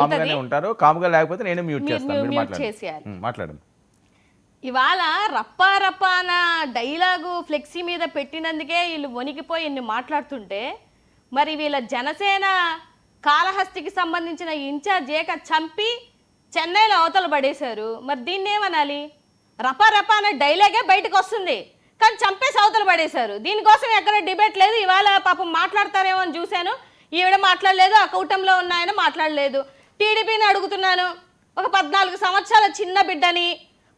కామ్గానే ఉంటారు. కామ్గా లేకపోతే నేను మ్యూట్ చేస్తాను. మీరు మాట్లాడండి. ఇవాళ రప్పా రప్పా అన్న డైలాగు ఫ్లెక్సీ మీద పెట్టినందుకే వీళ్ళు వణికిపోయి ఇన్ని మాట్లాడుతుంటే మరి వీళ్ళ జనసేన కాళహస్తికి సంబంధించిన ఇన్ఛార్జ్ ఏక చంపి చెన్నైలో అవతల పడేశారు. మరి దీన్ని ఏమనాలి? రపా రపా అనే డైలాగే బయటకు వస్తుంది. కానీ చంపేసి అవతల పడేశారు. దీనికోసం ఎక్కడ డిబేట్ లేదు. ఇవాళ పాపం మాట్లాడతారేమో అని చూశాను. ఈవిడ మాట్లాడలేదు ఆ కూటంలో ఉన్న ఆయన మాట్లాడలేదు. టీడీపీని అడుగుతున్నాను ఒక పద్నాలుగు సంవత్సరాల చిన్న బిడ్డని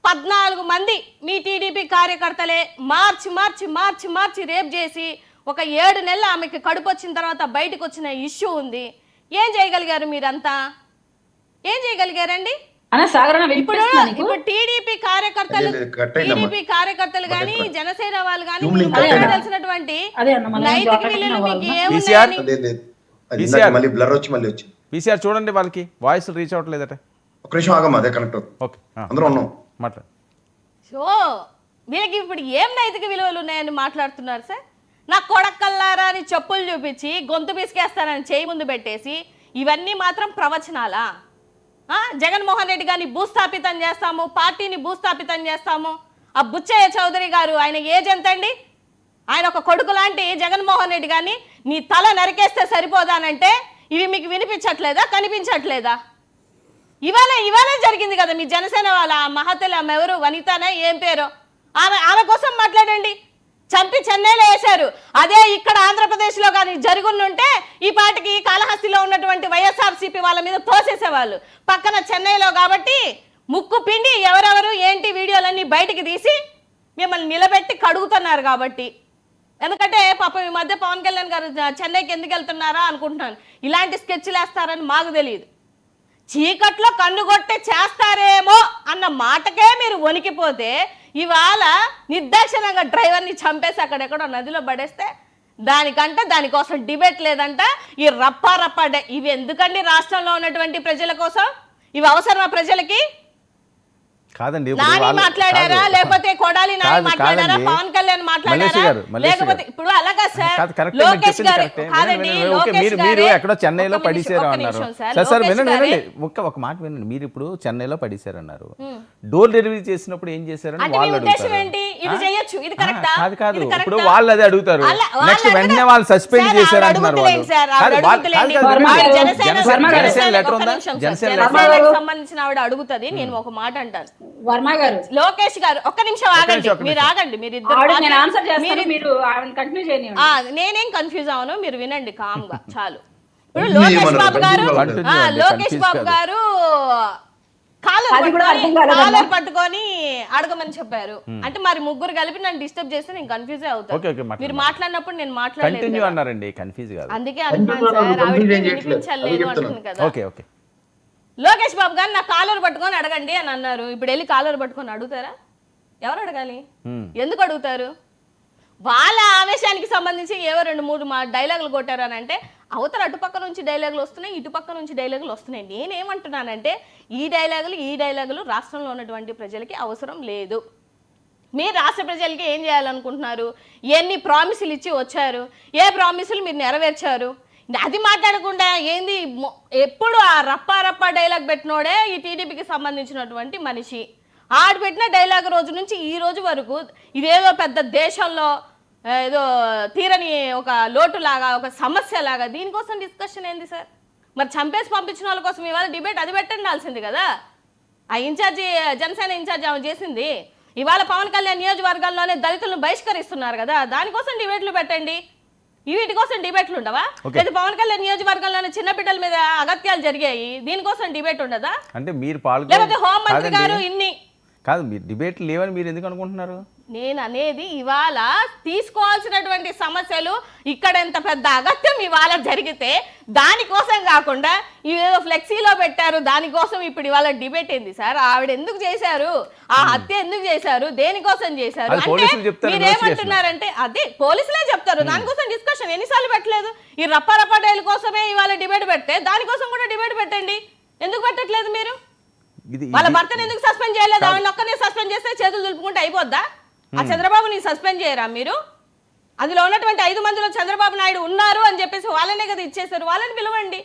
పద్నాలుగు మంది మీ టీడీపీ కార్యకర్తలే మార్చి మార్చి మార్చి మార్చి రేప్ చేసి ఒక ఏడు నెలలు ఆమెకి కడుపు వచ్చిన తర్వాత బయటకు వచ్చిన ఇష్యూ ఉంది ఏం చేయగలిగారు మీరంతా ఏం చేయగలిగారండి అన్న సాగరణ ఇప్పుడు? ఇప్పుడు టీడీపీ కార్యకర్తలు. టీడీపీ కార్యకర్తలు కానీ జనసేన వాళ్ళు అయింది. తెలిసినటువంటి అదే అన్న, మనం నైతిక విలువలు మీకు. ఏమున్నాయని. ఇందాక మళ్ళీ బ్లర్ వచ్చి మళ్ళీ వచ్చింది పీసీఆర్ చూడండి వాళ్ళకి. వాయిస్ రీచ్ అవ్వట్లేదట. ఒక నిమిషం ఆగమ్మా అదే కనెక్ట్ అవుతుంది. ఓకే అందరూ ఉన్నాం. మాట్లాడు. సో వీళ్ళకి ఇప్పుడు ఏం నైతిక విలువలు ఉన్నాయని మాట్లాడుతున్నారు సార్? నా కొడకల్లారా అని చెప్పులు చూపించి గొంతు పిసికేస్తానని చేయి ముందు పెట్టేసి ఇవన్నీ మాత్రం ప్రవచనాలా? ఆ? జగన్మోహన్ రెడ్డి గారిని భూస్థాపితం చేస్తాము పార్టీని భూస్థాపితం చేస్తాము. ఆ బుచ్చయ్య చౌదరి గారు ఆయన ఏజ్ ఎంత అండి ఆయన ఒక కొడుకు లాంటి జగన్మోహన్ రెడ్డి గారిని నీ తల నరికేస్తే సరిపోదానంటే ఇవి మీకు వినిపించట్లేదా? కనిపించట్లేదా? ఇవాళ ఇవాళే జరిగింది కదా మీ జనసేన వాళ్ళ మహతలు ఆమె ఎవరు వనితనే ఏం పేరు? ఆమె ఆమె కోసం మాట్లాడండి. చంపి చెన్నైలో వేశారు. అదే ఇక్కడ ఆంధ్రప్రదేశ్లో కానీ జరుగునుంటే ఈ పాటికి కాళహస్తిలో ఉన్నటువంటి వైఎస్ఆర్సీపీ వాళ్ళ మీద తోసేసేవాళ్ళు. పక్కన చెన్నైలో కాబట్టి ముక్కు పిండి ఎవరెవరు ఏంటి వీడియోలన్నీ బయటికి తీసి మిమ్మల్ని నిలబెట్టి కడుగుతున్నారు కాబట్టి. ఎందుకంటే పాపం ఈ మధ్య పవన్ కళ్యాణ్ గారు చెన్నైకి ఎందుకు వెళ్తున్నారా అనుకుంటున్నాను. ఇలాంటి స్కెచ్లు వేస్తారని మాకు తెలియదు చీకట్లో కన్నుగొట్టే చేస్తారేమో అన్న మాటకే మీరు వణికిపోతే ఇవాళ నిర్దాక్షిణంగా డ్రైవర్ని చంపేసి అక్కడెక్కడో నదిలో పడేస్తే దానికంటే దానికోసం డిబేట్ లేదంట ఈ రప్ప రప్పా డే- ఇవి ఎందుకండి రాష్ట్రంలో ఉన్నటువంటి ప్రజల కోసం? ఇవి అవసరమా ప్రజలకి? కాదండి మాట్లాడారా. లేకపోతే కొడాలి నాని మాట్లాడారా? కాదండి. పవన్ కళ్యాణ్ మాట్లాడారా? లేకపోతే. ఇప్పుడు అలాగా సార్. లోకేష్ గారు. కాదండి మీరు మీరు గారే- ఎక్కడో చెన్నైలో పడిశారు అన్నారు. సార్. సార్ వినండి వినండి. ఒక్క ఒక మాట వినండి. మీరు ఇప్పుడు చెన్నైలో పడిశారు అన్నారు. డోర్ డెలివరీ చేసినప్పుడు ఏం చేశారని వాళ్ళు అడుగుతారు? ఇది? చేయొచ్చు, ఇది కరెక్టా? కాదు కాదు? ఇప్పుడు వాళ్ళు అదే అడుగుతారు. నెక్స్ట్ వెంటనే వాళ్ళు సస్పెండ్ చేశారు అంటున్నారు జనసేన లెటర్ ఉందా. జనసేన సంబంధించిన ఆవిడ అడుగుతుంది. నేను ఒక మాట అంటాను. వర్మ గారు. లోకేష్ గారు ఒక్క నిమిషం ఆగండి. మీరు. ఆగండి మీరు ఇద్దరు ఆవిడ నేను పార్టీ- ఆన్సర్ చేస్తాను మీరు- కంటిన్యూ ఆ, నేనేం కన్ఫ్యూజ్ అవను మీరు వినండి కామ్గా చాలు. ఇప్పుడు లోకేష్ బాబు గారు లోకేష్ బాబు గారు కాలర్ అది కూడా పట్టుకొని అడగమని చెప్పారు. అంటే మరి ముగ్గురు కలిపి నన్ను డిస్టర్బ్ చేస్తే నేను కన్ఫ్యూజ్ అవుతాను. మీరు మాట్లాడినప్పుడు నేను మాట్లాడలేదు కంటిన్యూ కదా. అన్నారండి కన్ఫ్యూజ్ కాదు. అందుకే అంటున్నాను సార్. వినిపించలేదు చెప్తున్నాను. కదా. Okay okay. లోకేష్ బాబు గారు నా కాలర్ పట్టుకొని అడగండి అని అన్నారు. ఇప్పుడు వెళ్ళి కాలర్ పట్టుకొని అడుగుతారా? ఎవరు అడగాలి. ఎందుకు అడుగుతారు? వాళ్ళ ఆవేశానికి సంబంధించి ఏవో రెండు మూడు మా డైలాగులు కొట్టారు అని అంటే అవతల అటుపక్క నుంచి డైలాగులు వస్తున్నాయి ఇటుపక్క నుంచి డైలాగులు వస్తున్నాయి. నేనేమంటున్నానంటే ఈ డైలాగులు ఈ డైలాగులు రాష్ట్రంలో ఉన్నటువంటి ప్రజలకి అవసరం లేదు. మీరు రాష్ట్ర ప్రజలకి ఏం చేయాలనుకుంటున్నారు? ఎన్ని ప్రామిసులు ఇచ్చి వచ్చారు? ఏ ప్రామిసులు మీరు నెరవేర్చారు? అది మాట్లాడకుండా ఏంది మొ- ఎప్పుడు ఆ రప్పా రప్పా డైలాగ్ పెట్టినోడే ఈ టీడీపీకి సంబంధించినటువంటి మనిషి. ఆడు పెట్టిన డైలాగ్ రోజు నుంచి ఈ రోజు వరకు ఇదేదో పెద్ద దేశంలో ఏదో తీరని ఒక లోటు లాగా ఒక సమస్య లాగా దీనికోసం డిస్కషన్ ఏంది సార్? మరి చంపేసి పంపించిన వాళ్ళ కోసం ఇవాళ డిబేట్ అది పెట్టండాల్సింది కదా. ఆ ఇన్ఛార్జి జనసేన ఇన్ఛార్జి ఆమె చేసింది. ఇవాళ పవన్ కళ్యాణ్ నియోజకవర్గాల్లోనే దళితులను బహిష్కరిస్తున్నారు కదా దానికోసం డిబేట్లు పెట్టండి. ఈ వీటి కోసం డిబేట్లు ఉండవా. లేదా పవన్ కళ్యాణ్ నియోజకవర్గంలోనే చిన్న బిడ్డల మీద అగత్యాలు జరిగాయి దీనికోసం డిబేట్ ఉండదా అంటే మీరు లేకపోతే హోంమంత్రి గారు. ఇన్ని కాదు మీరు డిబేట్లు లేవని మీరు ఎందుకు అనుకుంటున్నారు? నేను అనేది ఇవాళ తీసుకోవాల్సినటువంటి సమస్యలు ఇక్కడ ఎంత పెద్ద అగత్యం ఇవాళ జరిగితే దానికోసం కాకుండా ఇవేదో ఫ్లెక్సీలో పెట్టారు దానికోసం ఇప్పుడు ఇవాళ డిబేట్ ఏంది సార్. ఆవిడ ఎందుకు చేశారు? ఆ హత్య ఎందుకు చేశారు? దేనికోసం చేశారు? అంటే మీరేమంటున్నారంటే అదే పోలీసులే చెప్తారు. దానికోసం డిస్కషన్ ఎన్నిసార్లు పెట్టలేదు? ఈ రప్ప రప్ప డైల్ కోసమే ఇవాళ డిబేట్ పెడితే దానికోసం కూడా డిబేట్ పెట్టండి. ఎందుకు పెట్టట్లేదు మీరు? ఇది వాళ్ళ భర్తను ఎందుకు సస్పెండ్ చేయలేదు? ఆవిడ ఒక్కనే సస్పెండ్ చేస్తే చేతులు దులుపుకుంటే అయిపోద్దా? ఆ చంద్రబాబుని సస్పెండ్ చేయరా మీరు? అందులో ఉన్నటువంటి ఐదు మందిలో చంద్రబాబు నాయుడు ఉన్నారు అని చెప్పేసి వాళ్ళనే కదా ఇచ్చేశారు. వాళ్ళని పిలవండి.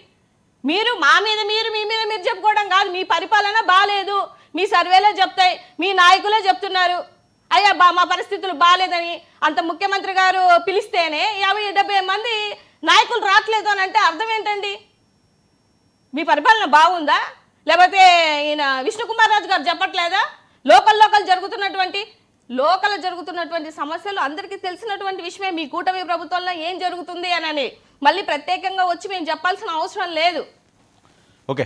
మీరు మా మీద మీరు మీ మీద మీరు చెప్పుకోవడం కాదు. మీ పరిపాలన బాగాలేదు మీ సర్వేలో చెప్తాయి. మీ నాయకులే చెప్తున్నారు. అయ్యా బా మా పరిస్థితులు బాగాలేదని అంత ముఖ్యమంత్రి గారు పిలిస్తేనే యాభై డెబ్బై మంది నాయకులు రావట్లేదు అని అంటే అర్థం ఏంటండి? మీ పరిపాలన బాగుందా? లేకపోతే ఈయన విష్ణుకుమార్ రాజు గారు చెప్పట్లేదా? లోకల్ లోకల్ జరుగుతున్నటువంటి లోకల్ జరుగుతున్నటువంటి సమస్యలు అందరికీ తెలిసినటువంటి విషయమే మీ కూటమి ప్రభుత్వంలో ఏం జరుగుతుంది అని అని. మళ్ళీ ప్రత్యేకంగా వచ్చి మేము చెప్పాల్సిన అవసరం లేదు. ఓకే.